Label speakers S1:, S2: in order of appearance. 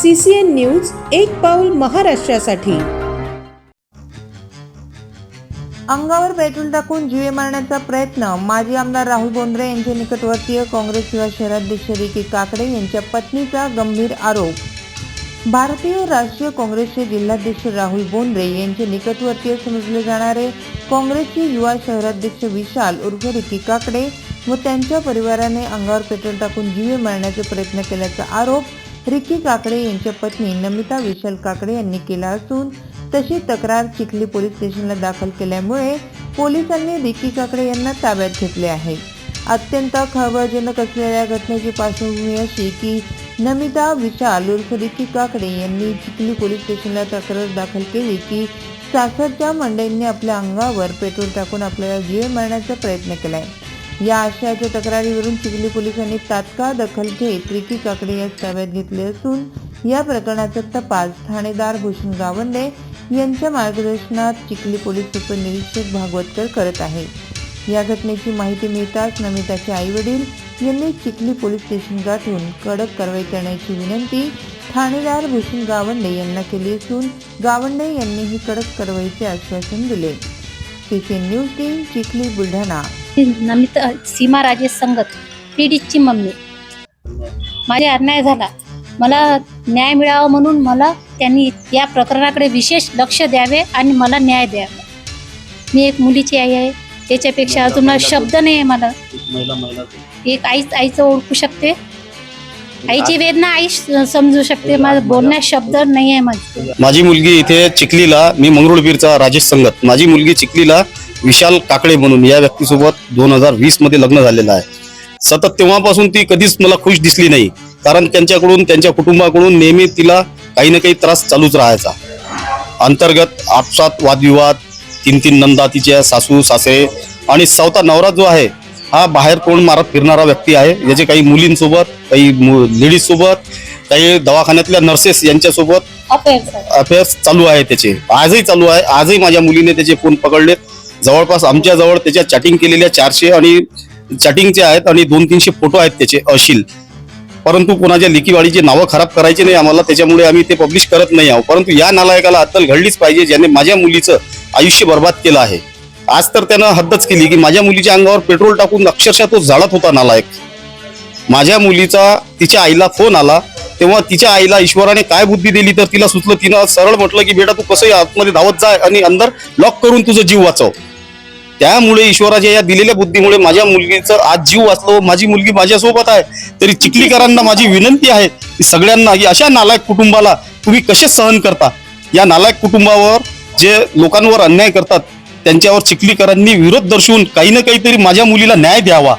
S1: C C N news एक पाऊल महाराष्ट्रासाठी.
S2: अंगावर पेट्रोल टाकून जीवे मारण्याचा प्रयत्न माजी आमदार राहुल बोंद्रे यांचे निकटवर्तीय काँग्रेस युवा शहराध्यक्ष रिकी काकडे यांच्या पत्नीचा गंभीर आरोप. भारतीय राष्ट्रीय काँग्रेसचे जिल्हाध्यक्ष राहुल बोंद्रे यांचे निकटवर्तीय समजले जाणारे काँग्रेसचे युवा शहराध्यक्ष विशाल उर्फ रिकी काकडे व त्यांच्या परिवाराने अंगावर पेट्रोल टाकून जीवे मारण्याचे प्रयत्न केल्याचा आरोप रिकी काकडे यांच्या पत्नी नमिता विशाल काकडे यांनी केला असून तशी तक्रार चिखली पोलीस स्टेशनला दाखल केल्यामुळे पोलिसांनी रिकी काकडे यांना ताब्यात घेतले आहे. अत्यंत खळबळजनक असलेल्या घटनेची पार्श्वभूमी अशी की नमिता विशाल उर्फ रिकी काकडे यांनी चिखली पोलीस स्टेशनला तक्रार दाखल केली की सासरच्या मंडळींनी आपल्या अंगावर पेट्रोल टाकून आपल्याला जीव मारण्याचा प्रयत्न केलाय. या आशयाच्या तक्रारीवरून चिखली पोलिसांनी तात्काळ दखल घेत रिकी काकडे यास ताब्यात घेतले असून या प्रकरणाचा तपास ठाणेदार भूषण गावंडे यांच्या मार्गदर्शनात चिखली पोलीस उपनिरीक्षक भागवतकर करत आहे. या घटनेची माहिती मिळताच नमिताचे आई वडील यांनी चिखली पोलीस स्टेशन गाठून कडक कारवाई करण्याची विनंती ठाणेदार भूषण गावंडे यांना केली असून गावंडे यांनी ही कडक कारवाईचे आश्वासन दिले. CCN news team Chikhli Buldhana.
S3: Namita Seema Rajesh Sangat पीडितची mummy. माझा अन्याय झाला. मला न्याय मिळावा म्हणून मला त्यांनी या प्रकरणाकडे विशेष लक्ष द्यावे आणि मला न्याय द्यावा. मी एक मुलीची आई आहे. त्याच्यापेक्षा अजून मला शब्द नाही आहे मला. एक आईच आईचं ओळखू शकते. आईची वेदना आई समजू शकते. माझं बोलण्यात शब्द नाही आहे माझं
S4: माझी मुलगी इथे चिखलीला मी मंगरुळपीरचा राजेश संगत. माझी मुलगी चिखलीला विशाल काकडे म्हणून या व्यक्तीसोबत दोन हजार वीसमध्ये लग्न झालेलं आहे. सतत तेव्हापासून ती कधीच मला खुश दिसली नाही. कारण त्यांच्याकडून त्यांच्या कुटुंबाकडून नेहमी तिला काही ना काही त्रास चालूच राहायचा. अंतर्गत आपसात वादविवाद तीन तीन नंदा तिच्या सासू सासरे आणि चौथा नवरा जो आहे हा बाहेर तोंड मारत फिरणारा व्यक्ती आहे. याचे काही मुलींसोबत काही लेडीज सोबत काही दवाखान्यातल्या नर्सेस यांच्यासोबत
S3: अफेअर
S4: अफेअर्स चालू आहे त्याचे. आजही चालू आहे. आजही माझ्या मुलीने त्याचे फोन पकडलेत. जवळपास आमच्या जवळ त्याच्या चॅटिंग केलेल्या चारशे आणि चॅटिंगचे आहेत आणि दोन तीनशे फोटो आहेत त्याचे अशील परंतु कोणाच्या लिखीवाडीची नावं खराब करायची नाही आम्हाला त्याच्यामुळे आम्ही ते पब्लिश करत नाही आहोत. परंतु या नालायकाला अत्तल घडलीच पाहिजे ज्याने माझ्या मुलीचं आयुष्य बर्बाद केलं आहे. आज तर त्यानं हद्दच केली की माझ्या मुलीच्या अंगावर पेट्रोल टाकून अक्षरशः तो जाळत होता नालायक. माझ्या मुलीचा तिच्या आईला फोन आला तेव्हा तिच्या आईला ईश्वराने काय बुद्धी दिली तर तिला सुचलं? तिनं सरळ म्हटलं की बेटा तू कसंही आतमध्ये धावत जाय आणि अंदर लॉक करून तुझं जीव वाचव. त्यामुळे ईश्वराच्या या दिलेल्या बुद्धीमुळे माझ्या मुलगीचं आज जीव वाचलो माझी मुलगी माझ्यासोबत आहे. तरी चिखलीकरांना माझी विनंती आहे की सगळ्यांना अशा नालायक कुटुंबाला तुम्ही कसे सहन करता? या नालायक कुटुंबावर जे लोकांवर अन्याय करतात त्यांच्यावर चिखलीकरांनी विरोध दर्शवून काही ना काहीतरी माझ्या मुलीला न्याय द्यावा.